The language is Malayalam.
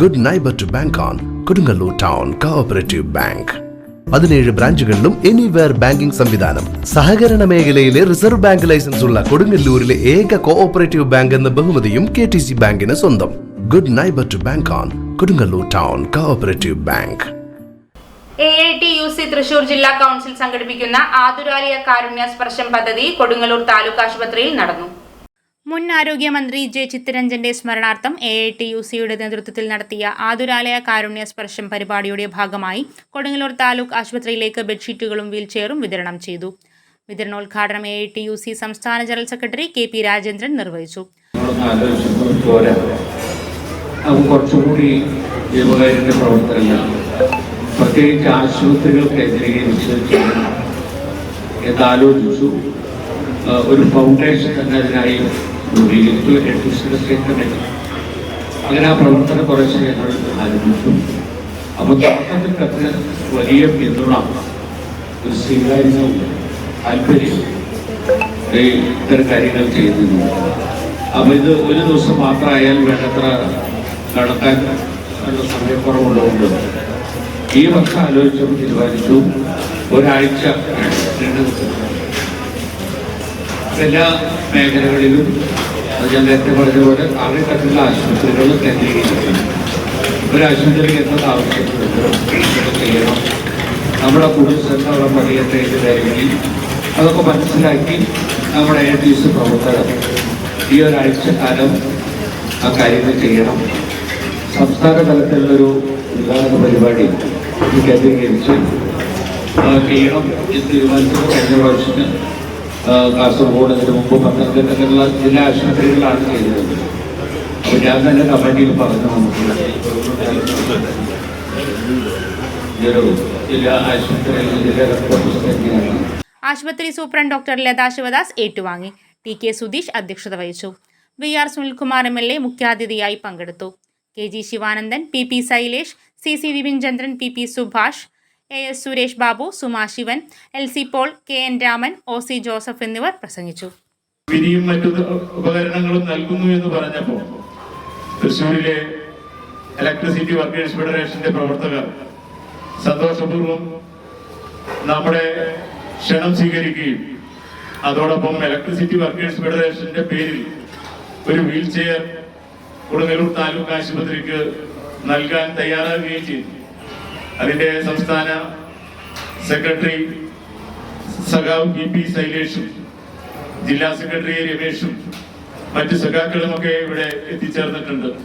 Good neighbour to bank on Kodungallur town cooperative bank പതിനേഴ് ബ്രാഞ്ചുകളിലും എനിവെയർ ബാങ്കിംഗ് സംവിധാനം. സഹകരണ മേഖലയിലെ റിസർവ് ബാങ്ക് ലൈസൻസ് ഉള്ള കൊടുങ്ങല്ലൂരിലെ ഏക കോഓപ്പറേറ്റീവ് ബാങ്ക് എന്ന ബഹുമതിയും കെ ടി സി ബാങ്കിന് സ്വന്തം. Good neighbour to bank on Kodungallur town cooperative bank A I T U C Thrissur ജില്ലാ കൗൺസിൽ സംഘടിപ്പിക്കുന്ന ആതുരാലയ കാരുണ്യ സ്പർശം പദ്ധതി കൊടുങ്ങല്ലൂർ താലൂക്ക് ആശുപത്രിയിൽ നടന്നു. മുൻ ആരോഗ്യമന്ത്രി ജെ ചിത്തരഞ്ജന്റെ സ്മരണാർത്ഥം എ ഐ ടി യു സിയുടെ നേതൃത്വത്തിൽ നടത്തിയ ആതുരാലയ കാരുണ്യ സ്പർശം പരിപാടിയുടെ ഭാഗമായി കൊടുങ്ങല്ലൂർ താലൂക്ക് ആശുപത്രിയിലേക്ക് ബെഡ്ഷീറ്റുകളും വീൽചെയറും വിതരണം ചെയ്തു. വിതരണോദ്ഘാടനം A I T U C സംസ്ഥാന general secretary K P Rajendran നിർവഹിച്ചു. പ്രവർത്തനങ്ങൾ. ഒരു ഫൗണ്ടേഷൻ തന്നെ അതിനായി അങ്ങനെ ആ പ്രവർത്തനം കുറച്ച് ഞങ്ങൾ ആരംഭിച്ചു അപ്പോൾ തുടക്കത്തിൽ തന്നെ വലിയ പിന്തുണ ഒരു സ്വീകാര്യത താല്പര്യം ഇത്തരം കാര്യങ്ങൾ ചെയ്യുന്നു അപ്പൊ ഇത് ഒരു ദിവസം മാത്രമായാൽ വേണ്ടത്ര നടത്താൻ സമയക്കുറവുള്ളതുകൊണ്ട് ഈ വർഷം ആലോചിച്ചപ്പോൾ തീരുമാനിച്ചു ഒരാഴ്ച രണ്ട് ദിവസം. എല്ലാ മേഖലകളിലും ഞാൻ നേരത്തെ പറഞ്ഞതുപോലെ പോലെ ആദ്യഘട്ടത്തിലുള്ള ആശുപത്രികൾ കേന്ദ്രീകരിക്കണം ഒരു ആശുപത്രിക്ക് എന്തൊക്കെ ആവശ്യപ്പെടുന്നു ഇതൊക്കെ ചെയ്യണം. നമ്മുടെ കുടുംബ അവിടെ പണിയട്ടെ ഇത് അതൊക്കെ മനസ്സിലാക്കി നമ്മുടെ എ ടി എസ് പ്രവർത്തകർ ഈ ഒരാഴ്ച കാലം ആ കാര്യങ്ങൾ ചെയ്യണം. സംസ്ഥാന തലത്തിലുള്ളൊരു ഉദ്ഘാടന പരിപാടി കേന്ദ്രീകരിച്ച് ചെയ്യണം എന്ന് തീരുമാനിച്ചത് കഴിഞ്ഞ പ്രാവശ്യത്തിന് കാസർഗോഡ് അതിന് മുമ്പ് പത്തനംതിട്ടയിലുള്ള ജില്ലാ ആശുപത്രികളാണ് ചെയ്തത്. അപ്പോൾ ഞാൻ തന്നെ കമ്മിറ്റിയിൽ പറഞ്ഞു നമുക്ക്. ആശുപത്രി സൂപ്രണ്ട് ഡോക്ടർ ലതാ ശിവദാസ് ഏറ്റുവാങ്ങി. ടി കെ സുധീഷ് അധ്യക്ഷത വഹിച്ചു. V R Sunilkumar M L A മുഖ്യാതിഥിയായി പങ്കെടുത്തു. K G Sivanandan P P Shailesh C C Vipin Chandran P P Subhash A. S. Suresh Babu Suma Sivan L. C. Paul K. N. Raman O. C. Joseph എന്നിവർ പ്രസംഗിച്ചു. വിരിയും മറ്റു ഉപകരണങ്ങളും നൽകുന്നു എന്ന് പറഞ്ഞപ്പോൾ തൃശ്ശൂരിലെ ഇലക്ട്രിസിറ്റി വർക്കേഴ്സ് ഫെഡറേഷന്റെ പ്രവർത്തകർ സന്തോഷപൂർവം നമ്മുടെ ക്ഷണം സ്വീകരിക്കുകയും അതോടൊപ്പം ഇലക്ട്രിസിറ്റി വർക്കേഴ്സ് ഫെഡറേഷന്റെ പേരിൽ ഒരു വീൽ ചെയർ കൊടുങ്ങല്ലൂർ താലൂക്ക് ആശുപത്രിക്ക് നൽകാൻ തയ്യാറാകുകയും ചെയ്തു. അതിന്റെ സംസ്ഥാന സെക്രട്ടറി സഖാവ് പി പി ശൈലേഷും ജില്ലാ സെക്രട്ടറി രമേഷും മറ്റ് സഖാക്കളുമൊക്കെ ഇവിടെ എത്തിച്ചേർന്നിട്ടുണ്ട്.